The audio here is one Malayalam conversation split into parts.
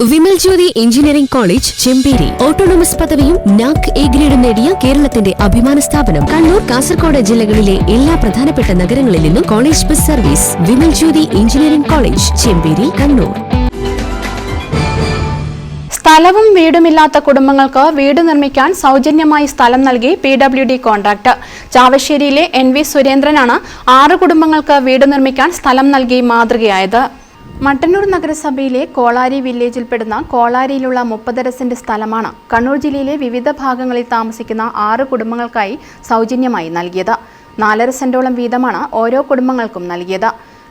Vimal Jyothi engineering college Chemperi. Autonomous പദവിയും നാക് എ ഗ്രേഡും നേടിയ കേരളത്തിന്റെ അഭിമാന സ്ഥാപനം. കണ്ണൂർ കാസർഗോഡ് ജില്ലകളിലെ എല്ലാ പ്രധാനപ്പെട്ട നഗരങ്ങളിൽ നിന്നും college bus service. Vimal Jyothi engineering college Chemperi Kannur. സ്ഥലവും വീടുമില്ലാത്ത കുടുംബങ്ങൾക്ക് വീട് നിർമ്മിക്കാൻ സൗജന്യമായി സ്ഥലം നൽകി പി ഡബ്ല്യു ഡി കോൺട്രാക്ട്. ചാവശ്ശേരിയിലെ എൻ വി സുരേന്ദ്രനാണ് ആറ് കുടുംബങ്ങൾക്ക് വീട് നിർമ്മിക്കാൻ സ്ഥലം നൽകി മാതൃകയായത്. മട്ടന്നൂർ നഗരസഭയിലെ കോളാരി വില്ലേജിൽപ്പെടുന്ന കോളാരിയിലുള്ള മുപ്പതര സെന്റ് സ്ഥലമാണ് കണ്ണൂർ ജില്ലയിലെ വിവിധ ഭാഗങ്ങളിൽ താമസിക്കുന്ന ആറ് കുടുംബങ്ങൾക്കായി സൗജന്യമായി നൽകിയത്. നാലര സെന്റോളം വീതമാണ് ഓരോ കുടുംബങ്ങൾക്കും നൽകിയത്.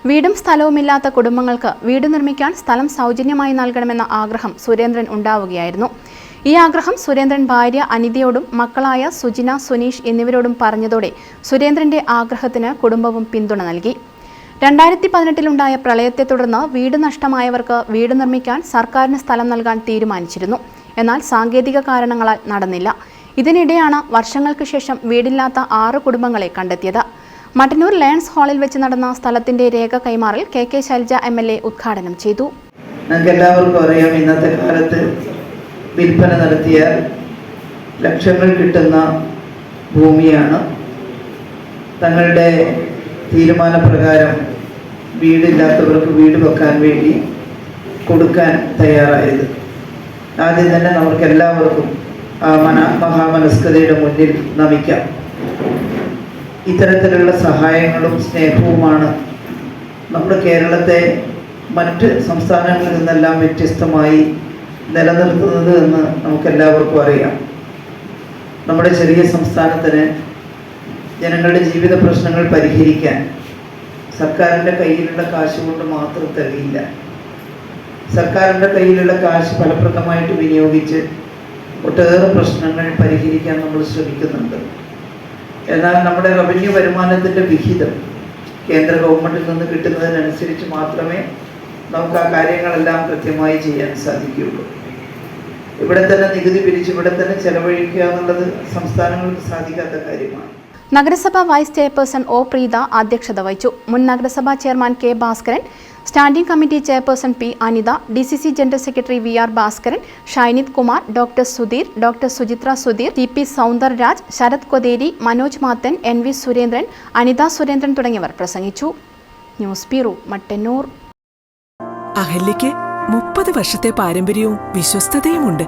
വീടും സ്ഥലവുമില്ലാത്ത കുടുംബങ്ങൾക്ക് വീട് നിർമ്മിക്കാൻ സ്ഥലം സൗജന്യമായി നൽകണമെന്ന ആഗ്രഹം സുരേന്ദ്രൻ ഉണ്ടാവുകയായിരുന്നു. ഈ ആഗ്രഹം സുരേന്ദ്രൻ ഭാര്യ അനിതയോടും മക്കളായ സുജിന സുനീഷ് എന്നിവരോടും പറഞ്ഞതോടെ സുരേന്ദ്രന്റെ ആഗ്രഹത്തിന് കുടുംബവും പിന്തുണ നൽകി. രണ്ടായിരത്തി പതിനെട്ടിലുണ്ടായ പ്രളയത്തെ തുടർന്ന് വീട് നഷ്ടമായവർക്ക് വീട് നിർമ്മിക്കാൻ സർക്കാരിന് സ്ഥലം നൽകാൻ തീരുമാനിച്ചിരുന്നു. എന്നാൽ സാങ്കേതിക കാരണങ്ങളാൽ നടന്നില്ല. ഇതിനിടെയാണ് വർഷങ്ങൾക്ക് ശേഷം വീടില്ലാത്ത ആറ് കുടുംബങ്ങളെ കണ്ടെത്തിയത്. മട്ടന്നൂർ ലയൺസ് ഹാളിൽ വെച്ച് നടന്ന സ്ഥലത്തിന്റെ രേഖ കൈമാറൽ K K Shailaja M L A ഉദ്ഘാടനം ചെയ്തു. അറിയാം ഇന്നത്തെ കാലത്ത് വിൽപ്പന നടത്തിയാൽ ലക്ഷങ്ങൾ കിട്ടുന്ന ഭൂമിയാണ്. തങ്ങളുടെ തീരുമാനപ്രകാരം വീടില്ലാത്തവർക്ക് വീട് വെക്കാൻ വേണ്ടി കൊടുക്കാൻ തയ്യാറായത്. ആദ്യം തന്നെ നമുക്ക് എല്ലാവർക്കും ആ മന മഹാമനസ്കതയുടെ മുന്നിൽ നമിക്കാം. ഇത്തരത്തിലുള്ള സഹായങ്ങളും സ്നേഹവുമാണ് നമ്മുടെ കേരളത്തെ മറ്റ് സംസ്ഥാനങ്ങളിൽ നിന്നെല്ലാം വ്യത്യസ്തമായി നിലനിർത്തുന്നത് എന്ന് നമുക്കെല്ലാവർക്കും അറിയാം. നമ്മുടെ ചെറിയ സംസ്ഥാനത്തിന് ജനങ്ങളുടെ ജീവിത പ്രശ്നങ്ങൾ പരിഹരിക്കാൻ സർക്കാരിന്റെ കയ്യിലുള്ള കാശ് കൊണ്ട് മാത്രം തെളിയില്ല. സർക്കാരിന്റെ കയ്യിലുള്ള കാശ് ഫലപ്രദമായിട്ട് വിനിയോഗിച്ച് ഒട്ടേറെ പ്രശ്നങ്ങൾ പരിഹരിക്കാൻ നമ്മൾ ശ്രമിക്കുന്നുണ്ട്. എന്നാൽ നമ്മുടെ റവന്യൂ വരുമാനത്തിന്റെ വിഹിതം കേന്ദ്ര ഗവൺമെന്റിൽ നിന്ന് കിട്ടുന്നതിനനുസരിച്ച് മാത്രമേ നമുക്ക് ആ കാര്യങ്ങളെല്ലാം കൃത്യമായി ചെയ്യാൻ സാധിക്കുകയുള്ളൂ. ഇവിടെ തന്നെ നികുതി പിരിച്ച് ഇവിടെ തന്നെ ചെലവഴിക്കുക എന്നുള്ളത് സംസ്ഥാനങ്ങൾക്ക് സാധിക്കാത്ത കാര്യമാണ്. നഗരസഭ വൈസ് ചെയർപേഴ്സൺ ഒ പ്രീത അധ്യക്ഷത വഹിച്ചു. മുൻ നഗരസഭാ chairman K Bhaskaran standing committee chairperson P Anitha D C C general secretary V R Bhaskaran Shainith Kumar doctor Sudheer doctor Suchithra Sudheer T P Soundarraj Sarath Kotheri Manoj Mathan N V Surendran Anitha Surendran തുടങ്ങിയവർ പ്രസംഗിച്ചു. News bureau Mattannur. അഹല്യയ്ക്ക് മുപ്പത് വർഷത്തെ പാരമ്പര്യവും വിശ്വസ്തതയുമുണ്ട്.